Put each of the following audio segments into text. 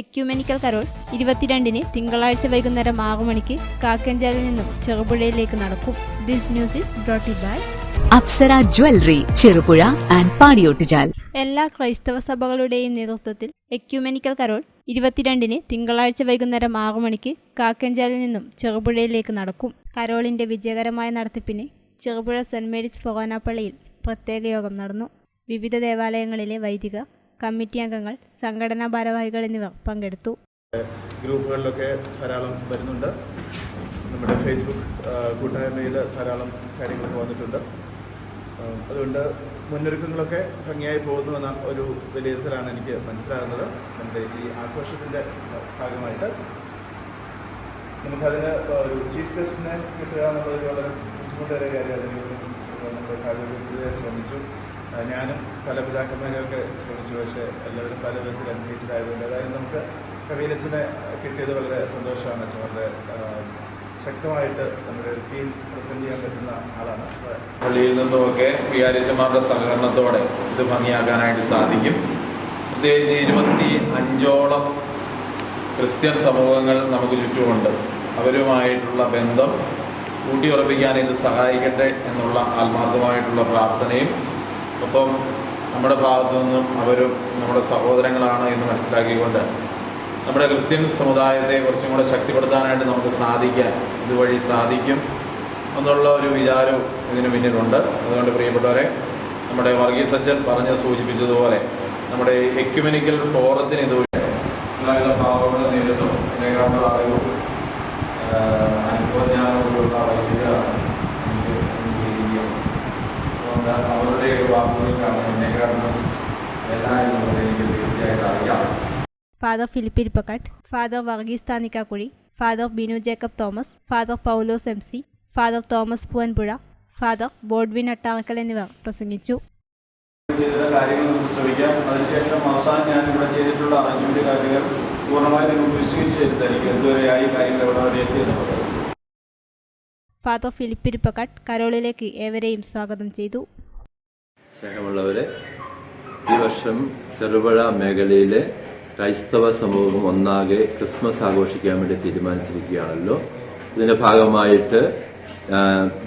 Ecumenical Carol ഇരുപത്തിരണ്ടിന് തിങ്കളാഴ്ച വൈകുന്നേരം ആറു മണിക്ക് കാക്കഞ്ചാലിൽ നിന്നും ചെറുപുഴയിലേക്ക് നടക്കും. This news is brought by Apsara jewellery Cherupuzha and Padiyottuchal. എല്ലാ ക്രൈസ്തവ സഭകളുടെയും നേതൃത്വത്തിൽ എക്യുമെനിക്കൽ കരോൾ ഇരുപത്തിരണ്ടിന് തിങ്കളാഴ്ച വൈകുന്നേരം ആറു മണിക്ക് കാക്കഞ്ചാലിൽ നിന്നും ചെറുപുഴയിലേക്ക് നടക്കും. കരോളിന്റെ വിജയകരമായ നടത്തിപ്പിന് ചെറുപുഴ സെന്റ് മേരീസ് ഫൊഗോനാപ്പള്ളിയിൽ പ്രത്യേക യോഗം നടന്നു. വിവിധ ദേവാലയങ്ങളിലെ വൈദികർ കമ്മിറ്റി അംഗങ്ങൾ സംഘടനാ ഭാരവാഹികൾ എന്നിവർ പങ്കെടുത്തു. ഗ്രൂപ്പുകളിലൊക്കെ ധാരാളം വരുന്നുണ്ട്. നമ്മുടെ ഫേസ്ബുക്ക് കൂട്ടായ്മയിൽ ധാരാളം കാര്യങ്ങളൊക്കെ വന്നിട്ടുണ്ട്. അതുകൊണ്ട് മുന്നൊരുക്കങ്ങളൊക്കെ ഭംഗിയായി പോകുന്നു എന്ന ഒരു വിലയിരുത്തലാണ് എനിക്ക് മനസ്സിലാകുന്നത്. നമ്മുടെ ഈ ആഘോഷത്തിന്റെ ഭാഗമായിട്ട്. നമുക്കതിന് ഒരു ചീഫ് ഗസ്റ്റിനെ കിട്ടുക എന്നുള്ളത് വളരെ ബുദ്ധിമുട്ടേറിയ കാര്യമായിരുന്നു നമ്മുടെ സാഹചര്യത്തിൽ ശ്രമിച്ചു. ഞാനും പല പിതാക്കന്മാരെയൊക്കെ ശ്രമിച്ചു. പക്ഷേ എല്ലാവരും പല വിധത്തിൽ അനുഭവിച്ചതായതുകൊണ്ട് അതായത് നമുക്ക് കവീലച്ചനെ കിട്ടിയത് വളരെ സന്തോഷമാണ്. വളരെ ശക്തമായിട്ട് നമ്മുടെ ഒരു ടീം പ്രസന്റ് ചെയ്യാൻ പറ്റുന്ന ആളാണ്. പള്ളിയിൽ നിന്നുമൊക്കെ വികാരിച്ചമാരുടെ സഹകരണത്തോടെ ഇത് ഭംഗിയാക്കാനായിട്ട് സാധിക്കും. പ്രത്യേകിച്ച് ഇരുപത്തി അഞ്ചോളം ക്രിസ്ത്യൻ സമൂഹങ്ങൾ നമുക്ക് ചുറ്റുമുണ്ട്. അവരുമായിട്ടുള്ള ബന്ധം ഊട്ടിയുറപ്പിക്കാൻ ഇത് സഹായിക്കട്ടെ എന്നുള്ള ആത്മാർത്ഥമായിട്ടുള്ള പ്രാർത്ഥനയും ഒപ്പം നമ്മുടെ ഭാഗത്തു നിന്നും അവരും നമ്മുടെ സഹോദരങ്ങളാണ് എന്ന് മനസ്സിലാക്കിക്കൊണ്ട് നമ്മുടെ ക്രിസ്ത്യൻ സമുദായത്തെ കുറച്ചും കൂടെ ശക്തിപ്പെടുത്താനായിട്ട് നമുക്ക് സാധിക്കാൻ ഇതുവഴി സാധിക്കും എന്നുള്ള ഒരു വിചാരവും ഇതിന് പിന്നിലുണ്ട്. അതുകൊണ്ട് പ്രിയപ്പെട്ടവരെ നമ്മുടെ വർഗീയ സജ്ജൻ പറഞ്ഞ് സൂചിപ്പിച്ചതുപോലെ നമ്മുടെ എക്യുമെനിക്കൽ ഫോറത്തിന് ഇതുവരെ ഭാവങ്ങളും നേരിടുന്നു. അതിനേക്കാളുള്ള അറിവും അനുഭവജ്ഞാനമുള്ള വൈദ്യുത എനിക്ക് അംഗീകരിക്കുക അതുകൊണ്ട് അവരുടെ വാക്കുകൾക്കാണ് എന്നെക്കാളും എല്ലാം എന്നുള്ളത് എനിക്ക് തീർച്ചയായിട്ടും അറിയാം. Father Philip Irippakkattu father Varghese Thanikkakuzhi father Binu Jacob Thomas father Paulose M C father Thomas Poovanpuzha father Bodwin Attarakkal എന്നിവർ പ്രസംഗിച്ചു. ചെയ്ത കാര്യങ്ങൾ നമുക്ക് ശ്രമിക്കാം. അതിനുശേഷം അവസാനം ഞാൻ ഇവിടെ ചെയ്തിട്ടുള്ള അറേഞ്ച്മെന്റ് കാര്യങ്ങൾ പൂർണമായി നിങ്ങൾക്ക് വിശദീകരിച്ചിരുത്തായിരിക്കും ഇതുവരെയായി കാര്യങ്ങൾ എവിടെ വരെ എത്തിയെന്നുള്ളത് ഫാദർ ഫിലിപ്പ് ഇരിപ്പക്കാട്ട് കരോളിലേക്ക് ഏവരെയും സ്വാഗതം ചെയ്തു. സ്നേഹമുള്ളവരെ ഈ വർഷം ചെറുപുഴ മേഖലയിലെ ക്രൈസ്തവ സമൂഹം ഒന്നാകെ ക്രിസ്മസ് ആഘോഷിക്കാൻ വേണ്ടി തീരുമാനിച്ചിരിക്കുകയാണല്ലോ. ഇതിന്റെ ഭാഗമായിട്ട്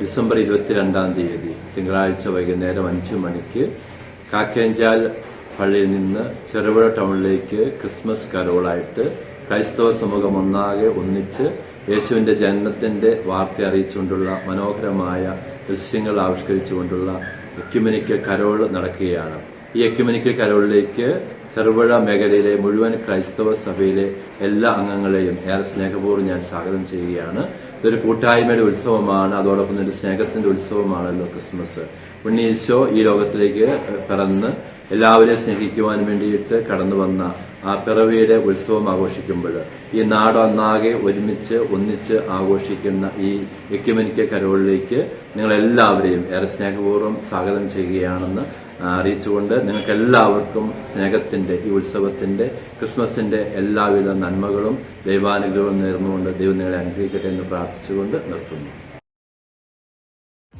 ഡിസംബർ ഇരുപത്തിരണ്ടാം തീയതി തിങ്കളാഴ്ച വൈകുന്നേരം അഞ്ചു മണിക്ക് കാക്കേഞ്ചാൽ പള്ളിയിൽ നിന്ന് ചെറുപുഴ ടൗണിലേക്ക് ക്രിസ്മസ് കരോളായിട്ട് ക്രൈസ്തവ സമൂഹം ഒന്നാകെ ഒന്നിച്ച് യേശുവിന്റെ ജനനത്തിന്റെ വാർത്ത അറിയിച്ചുകൊണ്ടുള്ള മനോഹരമായ ദൃശ്യങ്ങൾ ആവിഷ്കരിച്ചുകൊണ്ടുള്ള എക്യുമെനിക്കൽ കരോൾ നടക്കുകയാണ്. ഈ എക്യുമെനിക്കൽ കരോളിലേക്ക് ചെറുപുഴ മേഖലയിലെ മുഴുവൻ ക്രൈസ്തവ സഭയിലെ എല്ലാ അംഗങ്ങളെയും ഏറെ സ്നേഹപൂർവം ഞാൻ സ്വാഗതം ചെയ്യുകയാണ്. ഇതൊരു കൂട്ടായ്മയുടെ ഉത്സവമാണ്. അതോടൊപ്പം ഒരു സ്നേഹത്തിന്റെ ഉത്സവമാണല്ലോ ക്രിസ്മസ്. ഉണ്ണീശോ ഈ ലോകത്തിലേക്ക് പിറന്ന് എല്ലാവരെയും സ്നേഹിക്കുവാൻ വേണ്ടിയിട്ട് കടന്നു വന്ന ആ പിറവിയുടെ ഉത്സവം ആഘോഷിക്കുമ്പോൾ ഈ നാടൊന്നാകെ ഒരുമിച്ച് ഒന്നിച്ച് ആഘോഷിക്കുന്ന ഈ എക്യുമനിക്ക കരോളിലേക്ക് നിങ്ങളെല്ലാവരെയും ഏറെ സ്നേഹപൂർവം സ്വാഗതം ചെയ്യുകയാണെന്ന് അറിയിച്ചുകൊണ്ട് നിങ്ങൾക്കെല്ലാവർക്കും സ്നേഹത്തിന്റെ ഈ ഉത്സവത്തിന്റെ ക്രിസ്മസിന്റെ എല്ലാവിധ നന്മകളും ദൈവാനുഗ്രഹവും നേർന്നുകൊണ്ട് ദൈവം നിങ്ങളെ അനുഗ്രഹിക്കട്ടെ എന്ന് പ്രാർത്ഥിച്ചുകൊണ്ട് നിർത്തുന്നു.